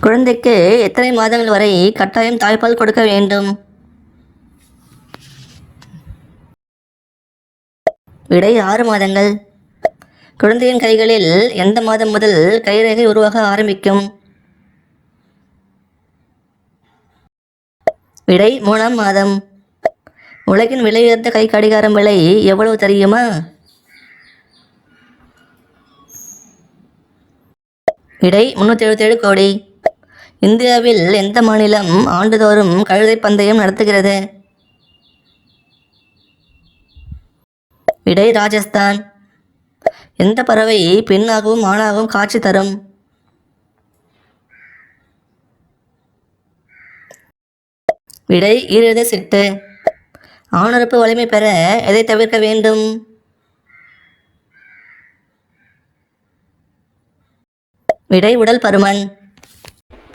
குழந்தைக்கு எத்தனை மாதங்கள் வரை கட்டாயம் தாய்ப்பால் கொடுக்க வேண்டும்? விடை ஆறு மாதங்கள். குழந்தையின் கைகளில் எந்த மாதம் முதல் கைரேகை உருவாக ஆரம்பிக்கும்? விடை மூணாம் மாதம். உலகின் விலை உயர்ந்த கை கடிகாரம் விலை எவ்வளவு தெரியுமா? விடை முன்னூற்றி எழுபத்தேழு கோடி. இந்தியாவில் எந்த மாநிலம் ஆண்டுதோறும் கழுதை பந்தயம் நடத்துகிறது? விடை ராஜஸ்தான். எந்த பறவை பெண்ணாகவும் ஆணாகவும் காட்சி தரும்? விடை ஈரத சிட்டு. ஆணுறுப்பு வலிமை பெற எதை தவிர்க்க வேண்டும்? விடை உடல் பருமன்.